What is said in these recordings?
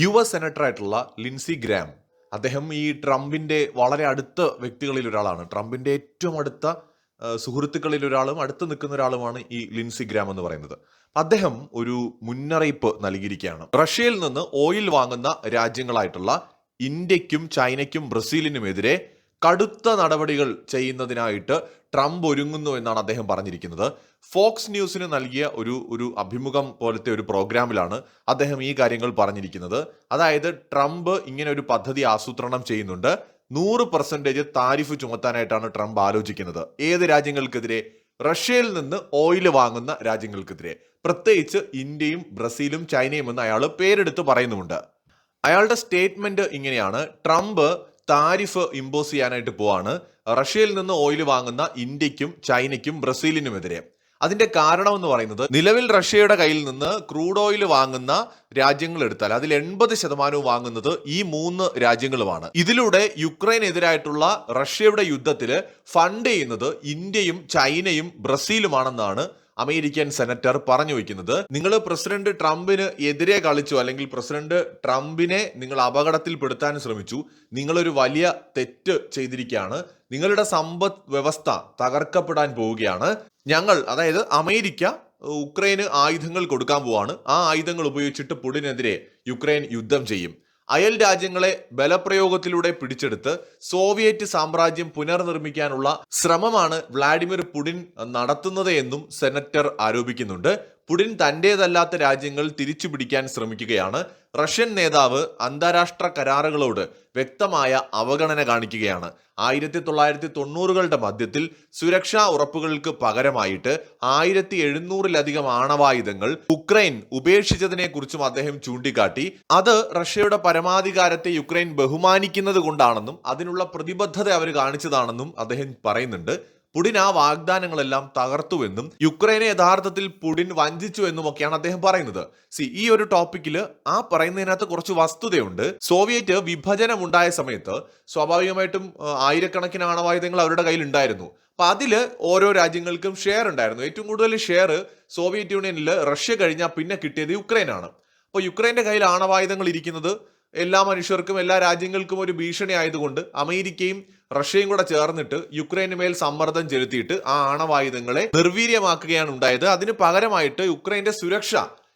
U S സെനറ്ററായിട്ടുള്ള Lindsey Graham. അദ്ദേഹം ഈ ട്രംപിന്റെ വളരെ അടുത്ത വ്യക്തികളിൽ ഒരാളാണ് ട്രംപിന്റെ ഏറ്റവും അടുത്ത സുഹൃത്തുക്കളിൽ ഒരാളും അടുത്ത് നിൽക്കുന്ന ഒരാളുമാണ് ഈ ലിൻസി ഗ്രാം എന്ന് പറയുന്നത്. അദ്ദേഹം ഒരു മുന്നറിയിപ്പ് നൽകിയിരിക്കുകയാണ്. റഷ്യയിൽ നിന്ന് ഓയിൽ വാങ്ങുന്ന രാജ്യങ്ങളായിട്ടുള്ള ഇന്ത്യക്കും ചൈനയ്ക്കും ബ്രസീലിനുമെതിരെ കടുത്ത നടപടികൾ ചെയ്യുന്നതിനായിട്ട് ട്രംപ് ഒരുങ്ങുന്നു എന്നാണ് അദ്ദേഹം പറഞ്ഞിരിക്കുന്നത്. ഫോക്സ് ന്യൂസിന് നൽകിയ ഒരു ഒരു അഭിമുഖം പോലത്തെ ഒരു പ്രോഗ്രാമിലാണ് അദ്ദേഹം ഈ കാര്യങ്ങൾ പറഞ്ഞിരിക്കുന്നത്. അതായത് ട്രംപ് ഇങ്ങനെ ഒരു പദ്ധതി ആസൂത്രണം ചെയ്യുന്നുണ്ട്. നൂറ് പെർസെന്റേജ് താരിഫ് ചുമത്താനായിട്ടാണ് ട്രംപ് ആലോചിക്കുന്നത്. ഏത് രാജ്യങ്ങൾക്കെതിരെ? റഷ്യയിൽ നിന്ന് ഓയിൽ വാങ്ങുന്ന രാജ്യങ്ങൾക്കെതിരെ. പ്രത്യേകിച്ച് ഇന്ത്യയും ബ്രസീലും ചൈനയും എന്ന് അയാൾ പേരെടുത്ത് പറയുന്നുമുണ്ട്. അയാളുടെ സ്റ്റേറ്റ്മെന്റ് ഇങ്ങനെയാണ്. ട്രംപ് താരിഫ് ഇമ്പോസ് ചെയ്യാനായിട്ട് പോവാണ്. റഷ്യയിൽ നിന്ന് ഓയിൽ വാങ്ങുന്ന ഇന്ത്യക്കും ചൈനയ്ക്കും ബ്രസീലിനുമെതിരെ. അതിന്റെ കാരണം എന്ന് പറയുന്നത് നിലവിൽ റഷ്യയുടെ കയ്യിൽ നിന്ന് ക്രൂഡ് ഓയിൽ വാങ്ങുന്ന രാജ്യങ്ങൾ എടുത്താൽ അതിൽ എൺപത് ശതമാനവും വാങ്ങുന്നത് ഈ മൂന്ന് രാജ്യങ്ങളുമാണ്. ഇതിലൂടെ യുക്രൈനെതിരായിട്ടുള്ള റഷ്യയുടെ യുദ്ധത്തിൽ ഫണ്ട് ചെയ്യുന്നത് ഇന്ത്യയും ചൈനയും ബ്രസീലുമാണെന്നാണ് അമേരിക്കൻ സെനറ്റർ പറഞ്ഞു വയ്ക്കുന്നത് നിങ്ങൾ പ്രസിഡന്റ് ട്രംപിന് എതിരെ കളിച്ചു അല്ലെങ്കിൽ പ്രസിഡന്റ് ട്രംപിനെ നിങ്ങൾ അപകടത്തിൽപ്പെടുത്താൻ ശ്രമിച്ചു നിങ്ങളൊരു വലിയ തെറ്റ് ചെയ്തിരിക്കുകയാണ് നിങ്ങളുടെ സമ്പദ് വ്യവസ്ഥ തകർക്കപ്പെടാൻ പോവുകയാണ് ഞങ്ങൾ അതായത് അമേരിക്ക ഉക്രൈന് ആയുധങ്ങൾ കൊടുക്കാൻ പോവാണ് ആ ആയുധങ്ങൾ ഉപയോഗിച്ചിട്ട് പുടിനെതിരെ യുക്രൈൻ യുദ്ധം ചെയ്യും. അയൽ രാജ്യങ്ങളെ ബലപ്രയോഗത്തിലൂടെ പിടിച്ചെടുത്ത് സോവിയറ്റ് സാമ്രാജ്യം പുനർനിർമ്മിക്കാനുള്ള ശ്രമമാണ് വ്ളാഡിമിർ പുടിൻ നടത്തുന്നത് എന്നും സെനറ്റർ ആരോപിക്കുന്നുണ്ട്. പുടിൻ തന്റേതല്ലാത്ത രാജ്യങ്ങൾ തിരിച്ചു പിടിക്കാൻ ശ്രമിക്കുകയാണ്. റഷ്യൻ നേതാവ് അന്താരാഷ്ട്ര കരാറുകളോട് വ്യക്തമായ അവഗണന കാണിക്കുകയാണ്. ആയിരത്തി തൊള്ളായിരത്തി തൊണ്ണൂറുകളുടെ മധ്യത്തിൽ സുരക്ഷാ ഉറപ്പുകൾക്ക് പകരമായിട്ട് ആയിരത്തി എഴുന്നൂറിലധികം ആണവായുധങ്ങൾ ഉക്രൈൻ ഉപേക്ഷിച്ചതിനെ കുറിച്ചും അദ്ദേഹം ചൂണ്ടിക്കാട്ടി. അത് റഷ്യയുടെ പരമാധികാരത്തെ യുക്രൈൻ ബഹുമാനിക്കുന്നത് കൊണ്ടാണെന്നും അതിനുള്ള പ്രതിബദ്ധത അവർ കാണിച്ചതാണെന്നും അദ്ദേഹം പറയുന്നുണ്ട്. പുടിൻ ആ വാഗ്ദാനങ്ങളെല്ലാം തകർത്തുവെന്നും യുക്രൈനെ യഥാർത്ഥത്തിൽ പുടിൻ വഞ്ചിച്ചു എന്നുമൊക്കെയാണ് അദ്ദേഹം പറയുന്നത്. സി ഈ ഒരു ടോപ്പിക്കിൽ ആ പറയുന്നതിനകത്ത് കുറച്ച് വസ്തുതയുണ്ട്. സോവിയറ്റ് വിഭജനം ഉണ്ടായ സമയത്ത് സ്വാഭാവികമായിട്ടും ആയിരക്കണക്കിന് ആണവായുധങ്ങൾ അവരുടെ കയ്യിൽ ഉണ്ടായിരുന്നു അപ്പൊ അതിൽ ഓരോ രാജ്യങ്ങൾക്കും ഷെയർ ഉണ്ടായിരുന്നു. ഏറ്റവും കൂടുതൽ ഷെയർ സോവിയറ്റ് യൂണിയനിൽ റഷ്യ കഴിഞ്ഞാൽ പിന്നെ കിട്ടിയത് യുക്രൈനാണ്. അപ്പോൾ യുക്രൈന്റെ കയ്യിൽ ആണവായുധങ്ങൾ ഇരിക്കുന്നത് എല്ലാ മനുഷ്യർക്കും എല്ലാ രാജ്യങ്ങൾക്കും ഒരു ഭീഷണി ആയതുകൊണ്ട് അമേരിക്കയും റഷ്യയും കൂടെ ചേർന്നിട്ട് യുക്രൈന് മേൽ സമ്മർദ്ദം ചെലുത്തിയിട്ട് ആ ആണവായുധങ്ങളെ നിർവീര്യമാക്കുകയാണ് ഉണ്ടായത്. അതിന് പകരമായിട്ട് യുക്രൈന്റെ സുരക്ഷ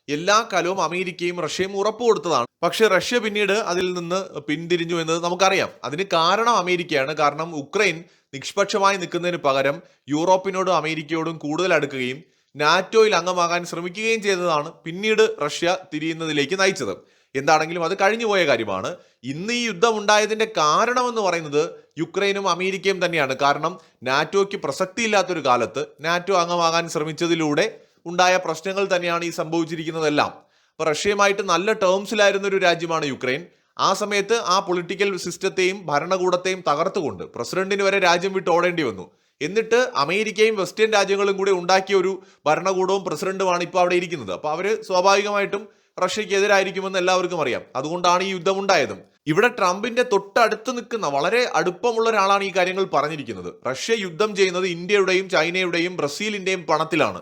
എല്ലാ കാലവും അമേരിക്കയും റഷ്യയും ഉറപ്പു കൊടുത്തതാണ് പക്ഷെ റഷ്യ പിന്നീട് അതിൽ നിന്ന് പിന്തിരിഞ്ഞു എന്നത് നമുക്കറിയാം. അതിന് കാരണം അമേരിക്കയാണ്. കാരണം ഉക്രൈൻ നിഷ്പക്ഷമായി നിൽക്കുന്നതിന് പകരം യൂറോപ്പിനോടും അമേരിക്കയോടും കൂടുതൽ അടുക്കുകയും നാറ്റോയിൽ അംഗമാകാൻ ശ്രമിക്കുകയും ചെയ്തതാണ് പിന്നീട് റഷ്യ തിരിയുന്നതിലേക്ക് നയിച്ചത്. എന്താണെങ്കിലും അത് കഴിഞ്ഞുപോയ കാര്യമാണ്. ഇന്ന് ഈ യുദ്ധം ഉണ്ടായതിന്റെ കാരണമെന്ന് പറയുന്നത് യുക്രൈനും അമേരിക്കയും തന്നെയാണ്. കാരണം നാറ്റോയ്ക്ക് പ്രസക്തിയില്ലാത്തൊരു കാലത്ത് നാറ്റോ അംഗമാകാൻ ശ്രമിച്ചതിലൂടെ ഉണ്ടായ പ്രശ്നങ്ങൾ തന്നെയാണ് ഈ സംഭവിച്ചിരിക്കുന്നതെല്ലാം. അപ്പോൾ റഷ്യയുമായിട്ട് നല്ല ടേംസിലായിരുന്ന ഒരു രാജ്യമാണ് യുക്രൈൻ. ആ സമയത്ത് ആ പൊളിറ്റിക്കൽ സിസ്റ്റത്തെയും ഭരണകൂടത്തെയും തകർത്തുകൊണ്ട് പ്രസിഡന്റിന് വരെ രാജ്യം വിട്ട് ഓടേണ്ടി വന്നു. എന്നിട്ട് അമേരിക്കയും വെസ്റ്റേൺ രാജ്യങ്ങളും കൂടി ഉണ്ടാക്കിയ ഒരു ഭരണകൂടവും പ്രസിഡന്റുമാണ് ഇപ്പോൾ അവിടെ ഇരിക്കുന്നത്. അപ്പോൾ അവർ സ്വാഭാവികമായിട്ടും റഷ്യക്ക് എതിരായിരിക്കുമെന്ന് എല്ലാവർക്കും അറിയാം. അതുകൊണ്ടാണ് ഈ യുദ്ധമുണ്ടായതും ഇവിടെ ട്രംപിന്റെ തൊട്ടടുത്ത് നിൽക്കുന്ന വളരെ അടുപ്പമുള്ള ഒരാളാണ് ഈ കാര്യങ്ങൾ പറഞ്ഞിരിക്കുന്നത്. റഷ്യ യുദ്ധം ചെയ്യുന്നത് ഇന്ത്യയുടെയും ചൈനയുടെയും ബ്രസീലിന്റെയും പണത്തിലാണ്.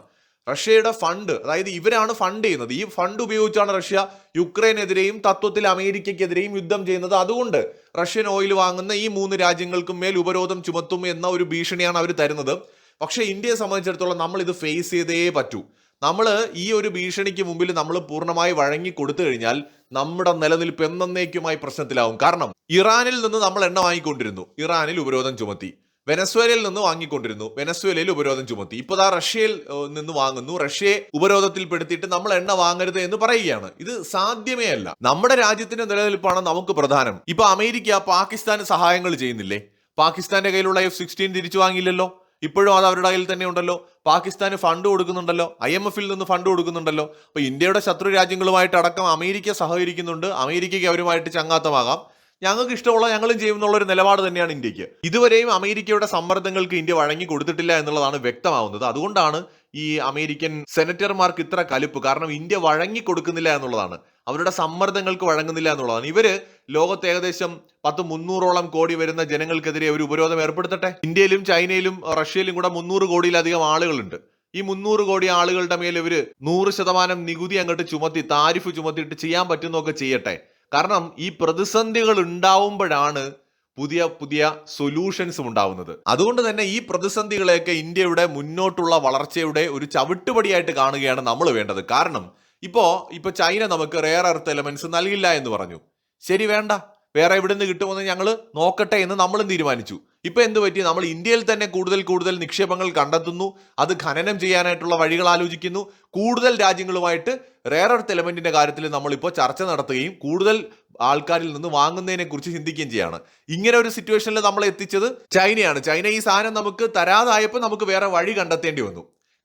റഷ്യയുടെ ഫണ്ട് അതായത് ഇവരാണ് ഫണ്ട് ചെയ്യുന്നത്. ഈ ഫണ്ട് ഉപയോഗിച്ചാണ് റഷ്യ യുക്രൈനെതിരെയും തത്വത്തിൽ അമേരിക്കയ്ക്കെതിരെയും യുദ്ധം ചെയ്യുന്നത്. അതുകൊണ്ട് റഷ്യൻ ഓയിൽ വാങ്ങുന്ന ഈ മൂന്ന് രാജ്യങ്ങൾക്കും മേൽ ഉപരോധം ചുമത്തും എന്ന ഒരു ഭീഷണിയാണ് അവർ തരുന്നത്. പക്ഷേ ഇന്ത്യയെ സംബന്ധിച്ചിടത്തോളം നമ്മൾ ഇത് ഫേസ് ചെയ്തേ പറ്റൂ. നമ്മൾ ഈ ഒരു ഭീഷണിക്ക് മുമ്പിൽ നമ്മൾ പൂർണമായി വഴങ്ങി കൊടുത്തു കഴിഞ്ഞാൽ നമ്മുടെ നിലനിൽപ്പ് എന്നേക്കുമായി പ്രശ്നത്തിലാവും. കാരണം ഇറാനിൽ നിന്ന് നമ്മൾ എണ്ണ വാങ്ങിക്കൊണ്ടിരുന്നു. ഇറാനിൽ ഉപരോധം ചുമത്തി. വെനസ്വേലയിൽ നിന്ന് വാങ്ങിക്കൊണ്ടിരുന്നു. വെനസ്വേലയിൽ ഉപരോധം ചുമത്തി. ഇപ്പൊ ആ റഷ്യയിൽ നിന്ന് വാങ്ങുന്നു. റഷ്യയെ ഉപരോധത്തിൽപ്പെടുത്തിയിട്ട് നമ്മൾ എണ്ണ വാങ്ങരുത് എന്ന് പറയുകയാണ്. ഇത് സാധ്യമേ അല്ല. നമ്മുടെ രാജ്യത്തിന്റെ നിലനിൽപ്പാണ് നമുക്ക് പ്രധാനം. ഇപ്പൊ അമേരിക്ക പാകിസ്ഥാന് സഹായങ്ങൾ ചെയ്യുന്നില്ലേ? പാകിസ്ഥാന്റെ കയ്യിലുള്ള എഫ് സിക്സ്റ്റീൻ തിരിച്ചു വാങ്ങിയില്ലല്ലോ? ഇപ്പോഴും അത് അവരുടെ കയ്യിൽ തന്നെ ഉണ്ടല്ലോ? പാകിസ്ഥാന് ഫണ്ട് കൊടുക്കുന്നുണ്ടല്ലോ ഐ എം എഫിൽ നിന്ന് ഫണ്ട് കൊടുക്കുന്നുണ്ടല്ലോ. അപ്പോൾ ഇന്ത്യയുടെ ശത്രു രാജ്യങ്ങളുമായിട്ട് അടക്കം അമേരിക്ക സഹകരിക്കുന്നുണ്ട് അമേരിക്കയ്ക്ക് അവരുമായിട്ട് ചങ്ങാത്തമാകാം. ഞങ്ങൾക്ക് ഇഷ്ടമുള്ള ഞങ്ങളും ചെയ്യുമെന്നുള്ള ഒരു നിലപാട് തന്നെയാണ് ഇന്ത്യയ്ക്ക് ഇതുവരെയും അമേരിക്കയുടെ സമ്മർദ്ദങ്ങൾക്ക് ഇന്ത്യ വഴങ്ങി കൊടുത്തിട്ടില്ല എന്നുള്ളതാണ് വ്യക്തമാവുന്നത്. അതുകൊണ്ടാണ് ഈ അമേരിക്കൻ സെനറ്റർമാർക്ക് ഇത്ര കലിപ്പ്. കാരണം ഇന്ത്യ വഴങ്ങി കൊടുക്കുന്നില്ല എന്നുള്ളതാണ്. അവരുടെ സമ്മർദ്ദങ്ങൾക്ക് വഴങ്ങുന്നില്ല എന്നുള്ളതാണ്. ഇവർ ലോകത്ത് ഏകദേശം പത്ത് മുന്നൂറോളം കോടി വരുന്ന ജനങ്ങൾക്കെതിരെ ഒരു ഉപരോധം ഏർപ്പെടുത്തട്ടെ? ഇന്ത്യയിലും ചൈനയിലും റഷ്യയിലും കൂടെ മുന്നൂറ് കോടിയിലധികം ആളുകളുണ്ട്. ഈ മുന്നൂറ് കോടി ആളുകളുടെ മേൽ ഇവർ നൂറ് ശതമാനം നികുതി അങ്ങോട്ട് ചുമത്തി താരിഫ് ചുമത്തിയിട്ട് ചെയ്യാൻ പറ്റുന്നൊക്കെ ചെയ്യട്ടെ? കാരണം ഈ പ്രതിസന്ധികൾ ഉണ്ടാവുമ്പോഴാണ് പുതിയ പുതിയ സൊല്യൂഷൻസും ഉണ്ടാവുന്നത്. അതുകൊണ്ട് തന്നെ ഈ പ്രതിസന്ധികളെയൊക്കെ ഇന്ത്യയുടെ മുന്നോട്ടുള്ള വളർച്ചയുടെ ഒരു ചവിട്ടുപടിയായിട്ട് കാണുകയാണ് നമ്മൾ വേണ്ടത്. കാരണം ഇപ്പോൾ ഇപ്പോൾ ചൈന നമുക്ക് റെയർ എർത്ത് എലമെന്റ്സ് നൽകില്ല എന്ന് പറഞ്ഞു. ശരി വേണ്ട. വേറെ എവിടെ നിന്ന് കിട്ടുമെന്ന് ഞങ്ങൾ നോക്കട്ടെ എന്ന് നമ്മളും തീരുമാനിച്ചു. ഇപ്പൊ എന്ത് പറ്റി? നമ്മൾ ഇന്ത്യയിൽ തന്നെ കൂടുതൽ കൂടുതൽ നിക്ഷേപങ്ങൾ കണ്ടെത്തുന്നു. അത് ഖനനം ചെയ്യാനായിട്ടുള്ള വഴികൾ ആലോചിക്കുന്നു. കൂടുതൽ രാജ്യങ്ങളുമായിട്ട് റേർ എർത്ത് എലമെന്റിന്റെ കാര്യത്തിൽ നമ്മളിപ്പോൾ ചർച്ച നടത്തുകയും കൂടുതൽ ആൾക്കാരിൽ നിന്ന് വാങ്ങുന്നതിനെ കുറിച്ച് ചിന്തിക്കുകയും ചെയ്യാണ്. ഇങ്ങനെ ഒരു സിറ്റുവേഷനിൽ നമ്മൾ എത്തിച്ചത് ചൈനയാണ്. ചൈന ഈ സാധനം നമുക്ക് തരാതായപ്പോൾ നമുക്ക് വേറെ വഴി കണ്ടെത്തേണ്ടി വന്നു.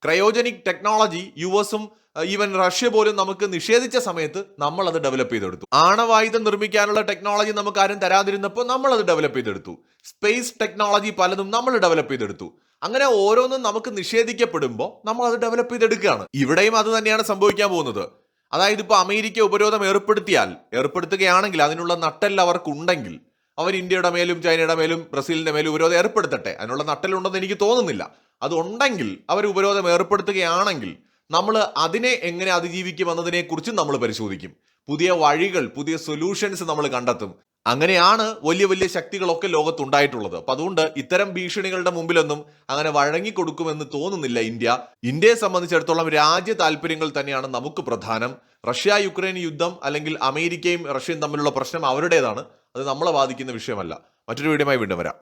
ക്രയോജനിക് ടെക്നോളജി യു എസും ഈവൻ റഷ്യ പോലും നമുക്ക് നിഷേധിച്ച സമയത്ത് നമ്മൾ അത് ഡെവലപ്പ് ചെയ്തെടുത്തു. ആണവായുധം നിർമ്മിക്കാനുള്ള ടെക്നോളജി നമുക്ക് ആരും തരാതിരുന്നപ്പോൾ നമ്മൾ അത് ഡെവലപ്പ് ചെയ്തെടുത്തു. സ്പേസ് ടെക്നോളജി പലതും നമ്മൾ ഡെവലപ്പ് ചെയ്തെടുത്തു. അങ്ങനെ ഓരോന്നും നമുക്ക് നിഷേധിക്കപ്പെടുമ്പോൾ നമ്മൾ അത് ഡെവലപ്പ് ചെയ്തെടുക്കുകയാണ്. ഇവിടെയും അത് തന്നെയാണ് സംഭവിക്കാൻ പോകുന്നത്. അതായത് ഇപ്പോൾ അമേരിക്ക ഉപരോധം ഏർപ്പെടുത്തിയാൽ ഏർപ്പെടുത്തുകയാണെങ്കിൽ അതിനുള്ള നട്ടെല്ല അവർക്കുണ്ടെങ്കിൽ അവർ ഇന്ത്യയുടെ മേലും ചൈനയുടെ മേലും ബ്രസീലിന്റെ മേലും ഉപരോധം ഏർപ്പെടുത്തട്ടെ. അതിനുള്ള നട്ടെല്ലുണ്ടെന്ന് എനിക്ക് തോന്നുന്നില്ല. അതുണ്ടെങ്കിൽ അവർ ഉപരോധം ഏർപ്പെടുത്തുകയാണെങ്കിൽ നമ്മൾ അതിനെ എങ്ങനെ അതിജീവിക്കും എന്നതിനെക്കുറിച്ചും നമ്മൾ പരിശോധിക്കും. പുതിയ വഴികൾ പുതിയ സൊല്യൂഷൻസ് നമ്മൾ കണ്ടെത്തും. അങ്ങനെയാണ് വലിയ വലിയ ശക്തികളൊക്കെ ലോകത്തുണ്ടായിട്ടുള്ളത്. അപ്പൊ അതുകൊണ്ട് ഇത്തരം ഭീഷണികളുടെ മുമ്പിലൊന്നും അങ്ങനെ വഴങ്ങിക്കൊടുക്കുമെന്ന് തോന്നുന്നില്ല ഇന്ത്യ. ഇന്ത്യയെ സംബന്ധിച്ചിടത്തോളം രാജ്യ താല്പര്യങ്ങൾ തന്നെയാണ് നമുക്ക് പ്രധാനം. റഷ്യ യുക്രൈൻ യുദ്ധം അല്ലെങ്കിൽ അമേരിക്കയും റഷ്യയും തമ്മിലുള്ള പ്രശ്നം അവരുടേതാണ്. അത് നമ്മളെ ബാധിക്കുന്ന വിഷയമല്ല. മറ്റൊരു വീഡിയോയുമായി വീണ്ടും വരാം.